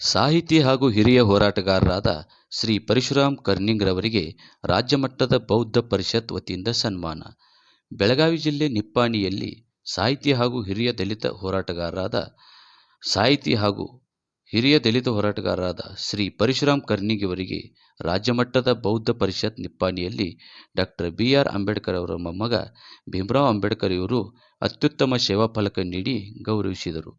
ಸಾಹಿತಿ ಹಾಗೂ ಹಿರಿಯ ಹೋರಾಟಗಾರರಾದ ಶ್ರೀ ಪರಶುರಾಮ್ ಕರ್ನಿಂಗ್ರವರಿಗೆ ರಾಜ್ಯಮಟ್ಟದ ಬೌದ್ಧ ಪರಿಷತ್ ವತಿಯಿಂದ ಸನ್ಮಾನ. ಬೆಳಗಾವಿ ಜಿಲ್ಲೆ ನಿಪ್ಪಾಣಿಯಲ್ಲಿ ಸಾಹಿತಿ ಹಾಗೂ ಹಿರಿಯ ದಲಿತ ಹೋರಾಟಗಾರರಾದ ಸಾಹಿತಿ ಹಾಗೂ ಹಿರಿಯ ದಲಿತ ಹೋರಾಟಗಾರರಾದ ಶ್ರೀ ಪರಶುರಾಮ್ ಕರ್ನಿಂಗಿಯವರಿಗೆ ರಾಜ್ಯಮಟ್ಟದ ಬೌದ್ಧ ಪರಿಷತ್ ನಿಪ್ಪಾಣಿಯಲ್ಲಿ ಡಾಕ್ಟರ್ ಬಿ ಆರ್ ಅಂಬೇಡ್ಕರ್ ಅವರ ಮೊಮ್ಮಗ ಭೀಮರಾವ್ ಅಂಬೇಡ್ಕರ್ ಇವರು ಅತ್ಯುತ್ತಮ ಸೇವಾ ಫಲಕ ನೀಡಿ ಗೌರವಿಸಿದರು.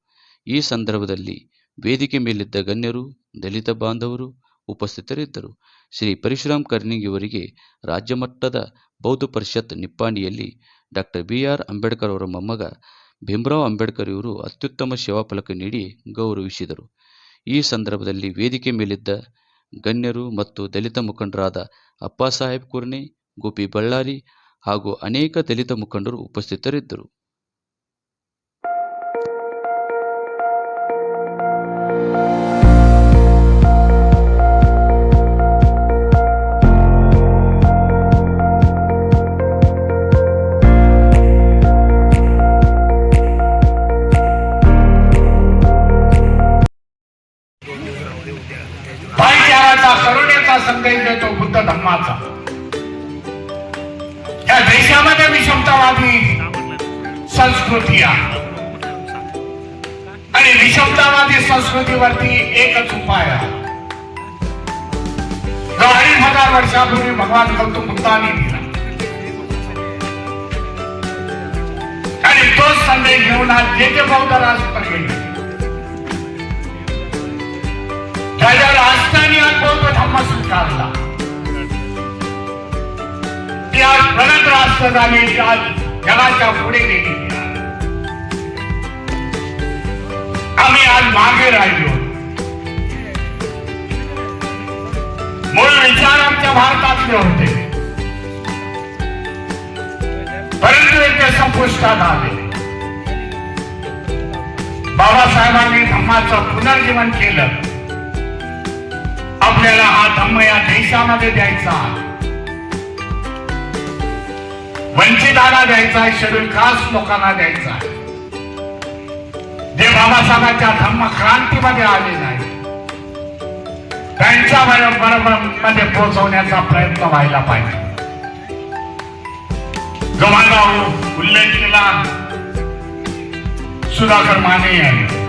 ಈ ಸಂದರ್ಭದಲ್ಲಿ ವೇದಿಕೆ ಮೇಲಿದ್ದ ಗಣ್ಯರು, ದಲಿತ ಬಾಂಧವರು ಉಪಸ್ಥಿತರಿದ್ದರು. ಶ್ರೀ ಪರಶುರಾಮ್ ಇವರಿಗೆ ರಾಜ್ಯಮಟ್ಟದ ಬೌದ್ಧ ಪರಿಷತ್ ನಿಪ್ಪಾಣಿಯಲ್ಲಿ ಡಾಕ್ಟರ್ ಬಿ ಆರ್ ಅಂಬೇಡ್ಕರ್ ಅವರ ಮೊಮ್ಮಗ ಭೀಮರಾವ್ ಅಂಬೇಡ್ಕರ್ ಇವರು ಅತ್ಯುತ್ತಮ ಸೇವಾ ಫಲಕ ನೀಡಿ ಗೌರವಿಸಿದರು. ಈ ಸಂದರ್ಭದಲ್ಲಿ ವೇದಿಕೆ ಮೇಲಿದ್ದ ಗಣ್ಯರು ಮತ್ತು ದಲಿತ ಮುಖಂಡರಾದ ಅಪ್ಪಾಸಾಹೇಬ್ ಕುರ್ನೆ ಗೋಪಿ ಬಳ್ಳಾರಿ ಹಾಗೂ ಅನೇಕ ದಲಿತ ಮುಖಂಡರು ಉಪಸ್ಥಿತರಿದ್ದರು. भाईचाराचा करुणेचा संदेश देतो बुद्ध धम्माचा. या देशामध्ये विषमतावादी संस्कृती आहे. आणि विषमतावादी संस्कृतीवरती एकच उपाय आहे. अडीच हजार वर्षापूर्वी भगवान गौतम बुद्धांनी दिला. आणि तोच संदेश घेऊन आज जे जे बौद्ध राष्ट्र गेले धर्म स्वीकारला ती आज प्रगत राष्ट्र झाली ती आज जगाच्या पुढे गेली आम्ही आज मागे राहिलो. मूळ विचार आमच्या भारतातले होते. परंतु ते संपुष्टात आले. बाबासाहेबांनी धम्माचं पुनर्जीवन केलं. आपल्याला हा धम्म या देशामध्ये द्यायचा वंचितांना द्यायचा आहे शेड्यूल कास्ट लोकांना द्यायचा आहे. जे बाबासाहेबांच्या धम्म क्रांतीमध्ये आले नाही त्यांच्या बरोबर मध्ये पोहोचवण्याचा प्रयत्न व्हायला पाहिजे. जो माझा उल्लेख केला सुधाकर माने यांनी